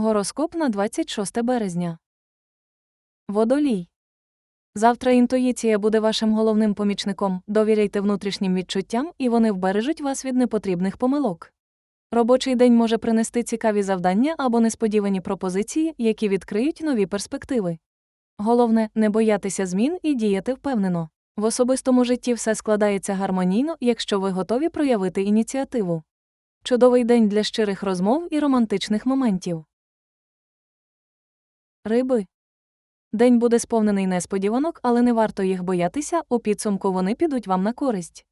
Гороскоп на 26 березня. Водолій. Завтра інтуїція буде вашим головним помічником. Довіряйте внутрішнім відчуттям, і вони вбережуть вас від непотрібних помилок. Робочий день може принести цікаві завдання або несподівані пропозиції, які відкриють нові перспективи. Головне не боятися змін і діяти впевнено. В особистому житті все складається гармонійно, якщо ви готові проявити ініціативу. Чудовий день для щирих розмов і романтичних моментів. Риби. День буде сповнений несподіванок, але не варто їх боятися, у підсумку вони підуть вам на користь.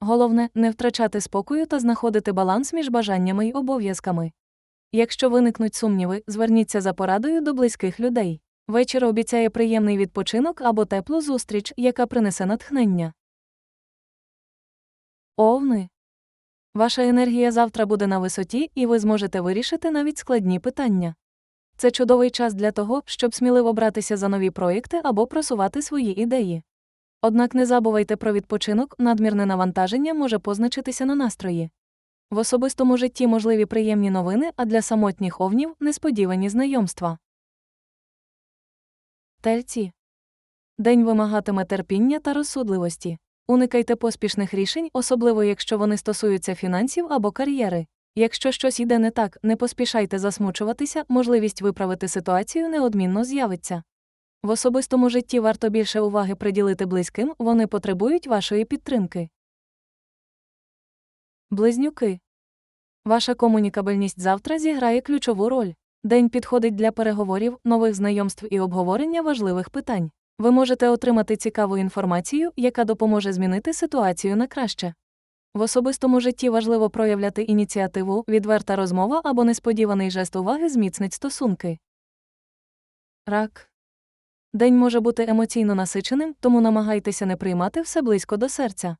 Головне не втрачати спокою та знаходити баланс між бажаннями й обов'язками. Якщо виникнуть сумніви, зверніться за порадою до близьких людей. Вечір обіцяє приємний відпочинок або теплу зустріч, яка принесе натхнення. Овни. Ваша енергія завтра буде на висоті, і ви зможете вирішити навіть складні питання. Це чудовий час для того, щоб сміливо братися за нові проєкти або просувати свої ідеї. Однак не забувайте про відпочинок, надмірне навантаження може позначитися на настрої. В особистому житті можливі приємні новини, а для самотніх овнів несподівані знайомства. Тельці. День вимагатиме терпіння та розсудливості. Уникайте поспішних рішень, особливо якщо вони стосуються фінансів або кар'єри. Якщо щось йде не так, не поспішайте засмучуватися, можливість виправити ситуацію неодмінно з'явиться. В особистому житті варто більше уваги приділити близьким, вони потребують вашої підтримки. Близнюки. Ваша комунікабельність завтра зіграє ключову роль. День підходить для переговорів, нових знайомств і обговорення важливих питань. Ви можете отримати цікаву інформацію, яка допоможе змінити ситуацію на краще. В особистому житті важливо проявляти ініціативу, відверта розмова або несподіваний жест уваги зміцнить стосунки. Рак. День може бути емоційно насиченим, тому намагайтеся не приймати все близько до серця.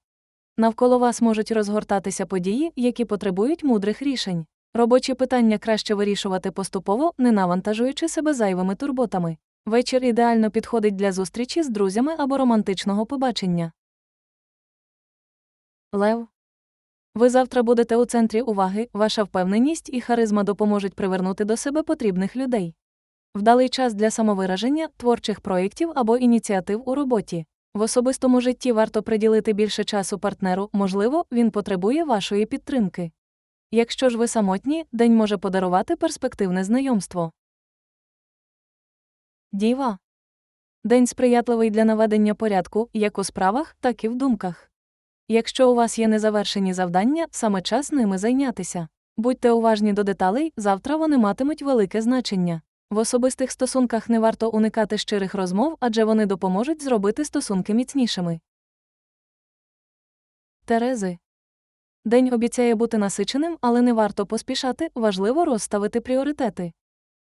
Навколо вас можуть розгортатися події, які потребують мудрих рішень. Робочі питання краще вирішувати поступово, не навантажуючи себе зайвими турботами. Вечір ідеально підходить для зустрічі з друзями або романтичного побачення. Лев. Ви завтра будете у центрі уваги, ваша впевненість і харизма допоможуть привернути до себе потрібних людей. Вдалий час для самовираження, творчих проєктів або ініціатив у роботі. В особистому житті варто приділити більше часу партнеру, можливо, він потребує вашої підтримки. Якщо ж ви самотні, день може подарувати перспективне знайомство. Діва. День сприятливий для наведення порядку як у справах, так і в думках. Якщо у вас є незавершені завдання, саме час ними зайнятися. Будьте уважні до деталей, завтра вони матимуть велике значення. В особистих стосунках не варто уникати щирих розмов, адже вони допоможуть зробити стосунки міцнішими. Терези. День обіцяє бути насиченим, але не варто поспішати, важливо розставити пріоритети.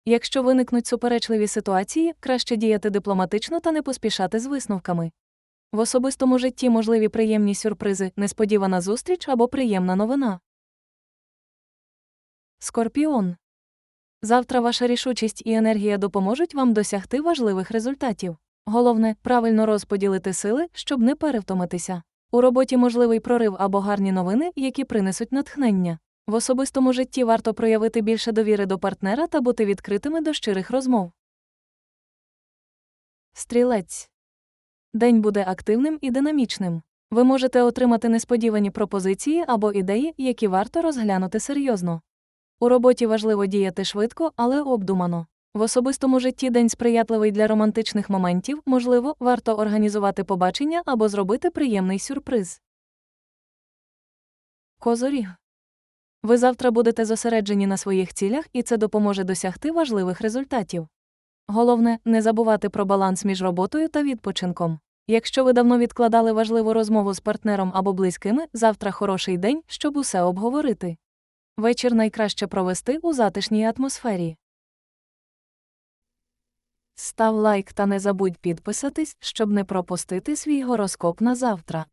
Якщо виникнуть суперечливі ситуації, краще діяти дипломатично та не поспішати з висновками. В особистому житті можливі приємні сюрпризи, несподівана зустріч або приємна новина. Скорпіон. Завтра ваша рішучість і енергія допоможуть вам досягти важливих результатів. Головне правильно розподілити сили, щоб не перевтомитися. У роботі можливий прорив або гарні новини, які принесуть натхнення. В особистому житті варто проявити більше довіри до партнера та бути відкритими до щирих розмов. Стрілець. День буде активним і динамічним. Ви можете отримати несподівані пропозиції або ідеї, які варто розглянути серйозно. У роботі важливо діяти швидко, але обдумано. В особистому житті день сприятливий для романтичних моментів, можливо, варто організувати побачення або зробити приємний сюрприз. Козоріг. Ви завтра будете зосереджені на своїх цілях, і це допоможе досягти важливих результатів. Головне не забувати про баланс між роботою та відпочинком. Якщо ви давно відкладали важливу розмову з партнером або близькими, завтра хороший день, щоб усе обговорити. Вечір найкраще провести у затишній атмосфері. Став лайк та не забудь підписатись, щоб не пропустити свій гороскоп на завтра.